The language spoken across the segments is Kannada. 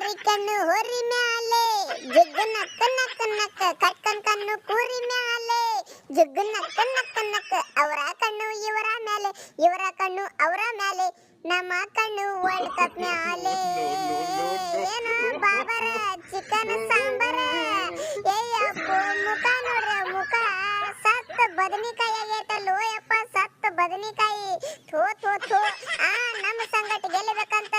ಮಾರಿ ಕಣ್ಣು ಹೊರಿ ಮ್ಯಾಲೆ, ಜಗ್ಗು ನಕ್ಕ ನಕ್ಕ ನಕ್ಕ ಕಣ್ಣು ಕೂರಿ ಮ್ಯಾಲೆ, ಜಗ್ಗು ನಕ್ಕ ನಕ್ಕ ನಕ್ಕ, ಅವರ ಕಣ್ಣು ಇವರ ಮ್ಯಾಲೆ, ಇವರ ಕಣ್ಣು ಅವರ ಮ್ಯಾಲೆ, ನಮ್ಮ ಕಣ್ಣು ವರ್ಲ್ಡ್ ಕಪ್ ಮ್ಯಾಲೆ. ಏನು ಬಾಬರ, ಚಿಕನ್ ಸಾಂಬಾರ. ಏಯಪ್ಪ ಮುಖ ನೋಡ್ರ, ಮುಖ ಸತ್ತ ಬದನಿಕಾಯಿ ಆಗೈತಲ್ಲೋ ಯಪ್ಪ ಸತ್ತ ಬದನಿಕಾಯಿ. ಥೋ ಥೋ ಥೋ, ಆ, ನಮ್ಮ ಸಂಗಟ ಗೆಲ್ಲಬೇಕಂತ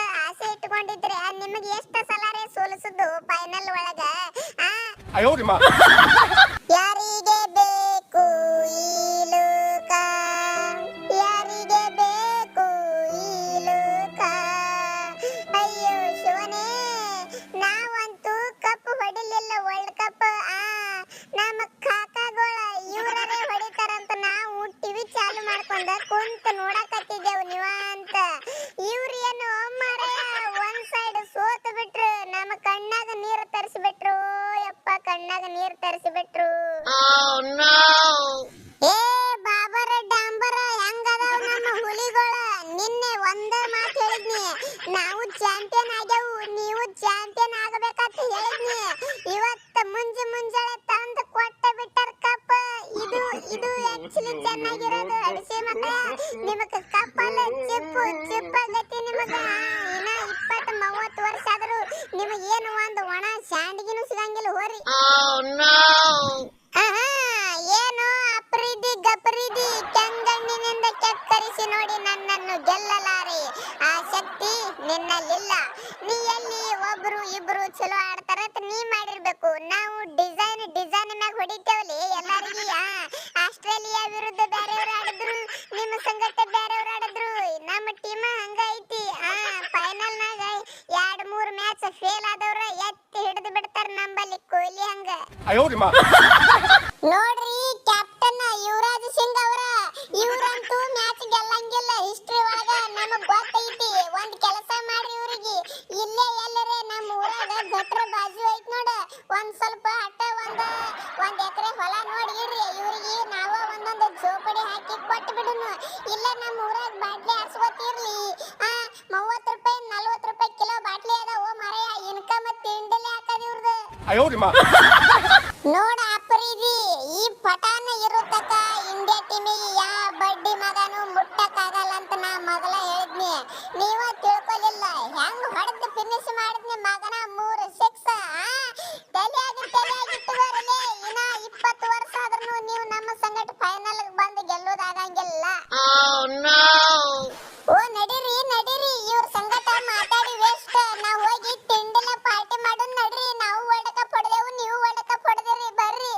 ನಿಮಗೆ ಎಷ್ಟ ಸಲ ರೇ ಸೋಲಿಸಿದ್ದು ಫೈನಲ್ ಒಳಗ ಯಾರಿಗೆ ಬೇಕು ಈ ಲೋಕ? ಯಾರಿಗೆ ಬೇಕು ಈ ಲೋಕ? ಅಯ್ಯೋ ಶಿವನೇ ನಾವಂತೂ ಕಪ್ ಹೊಡಿಲಿಲ್ಲ ವರ್ಲ್ಡ್ ಕಪ್ ಆ? ನಮ್ ಕಾಕಾಗೋಳ ಇವರೇ ಹೊಡಿತಾರಂತ ನಾವು ಟಿವಿ ಚಾಲು ಮಾಡ್ಕೊಂಡ ಕುಂತ ಯಪ್ಪ ನೀರ್ ತರಿಸಿ ತರಿಸ್ಬಿಟ್ರು ಏ ಬಾಬರ ಡಾಂಬರ ಹೆಂಗದಾವ ನಮ್ಮ ಹುಲಿಗಳ? ನಿನ್ನೆ ಒಂದ ಮಾತು ಹೇಳಿದ್ನಿ. ನಾವು ಚಾಂಪಿಯನ್ ಆಗ್ಯಾವು ನೀವು ಚಾಂಪಿಯನ್ ಆಗಬೇಕಂತ ಹೇಳಿದ್ನಿ. ಇವತ್ತ ಮುಂಜಿ ಮುಂಜಾನೆ ತಂದು ಕೊಟ್ಟ ಬಿಟ್ಟಾರ ಕಪ್ಪ. ಇದು ಇದು ಆಕ್ಚುಲಿ ಚೆನ್ನಾಗಿರೋದು ಅಡಿಸಿ ಮಕ್ಕಳ. ನಿಮಗ ಕಪ್ಪಲ್ಲ ಚಿಪ್ಪು. ನನ್ನನ್ನು ಗೆಲ್ಲಲಾರೆ. ಆ ಶಕ್ತಿ ನಿನ್ನಲ್ಲಿಲ್ಲ. ನೀ ಎಲ್ಲಿ ಒಬ್ರು ಇಬ್ರು ಚಲೋ ಆಡ್ತಾರ ಅಂತ ನೀ ಮಾಡಿರ್ಬೇಕು. ನಾವು ಡಿಸೈನ್ ಡಿಸೈನ್ ಮ್ಯಾಗ ಹೊಡಿತೇವಲಿ ಎಲ್ಲರಿಗೆ. ಆಸ್ಟ್ರೇಲಿಯಾ ವಿರುದ್ಧ ಬೇರೆಯವ್ರು ಆಡಿದ್ರು ನಿಮ್ಮ ಸಂಗತ ಬೇರೆಯವ್ರು ಆಡಿದ್ರು. ನಮ್ಮ ಟೀಮ್ ಹಂಗ ಐತಿ. ಆ ಫೈನಲ್ ನಾಗ ಎರಡ್ ಮೂರ್ ಮ್ಯಾಚ್ ಫೇಲ್ ಆದವ್ರ ಎತ್ತಿ ಹಿಡಿದು ಬಿಡ್ತಾರ ನಂಬಲ್ಲಿ. ಕೊಹ್ಲಿ ಹಂಗ. 哎 ಒಂದ್ ಎಕರೆ ಹೊಲ ನೋಡಿ ಇವ್ರಿಗೆ ನಾವ ಒಂದೊಂದು ಜೋಪಡಿ ಹಾಕಿ ಕೊಟ್ಟು ಬಿಡುನು. ಇಲ್ಲ ನಮ್ಮ ಊರಾಗ ಬಾಟ್ಲಿ ಹರ್ಸ್ಕೊತಿರ್ಲಿ ಆ ಮೂವತ್ ರೂಪಾಯಿ ನಲ್ವತ್ತು ರೂಪಾಯಿ ಕಿಲೋ ಬಾಟ್ಲಿ ಅದಾವ ಮರೆಯ. ಇನ್ಕಮ್ ತಿಂಡಲಿ ಹಾಕದ ಇವ್ರದ್ದು ನೋಡ ಅಪ್ರೀದಿ ಈ ಪಟಾನ ಇರುತ್ತಕ ಇಂಡಿಯಾ ಟೀಮಿಗೆ ಸಂಗಟ ಫೈನಲ್ ಬಂದು ಗೆಲ್ಲೋದಾಗಂಗಿಲ್ಲ. ಓ ನಡೀರಿ ನಡೀರಿ ಇವ್ರ ಸಂಗಟ ಮಾತಾಡಿ ವೇಸ್ಟ್ ನಾವು ಹೋಗಿ ತಿಂಡಿನ ಪಾರ್ಟಿ ಮಾಡೋಣ ನಡ್ರಿ ನಾವು ವರ್ಲ್ಡ್ ಕಪ್ ಹೊಡೆದೆವು ನೀವು ವರ್ಲ್ಡ್ ಕಪ್ ಹೊಡೆದಿರಿ ಬರ್ರಿ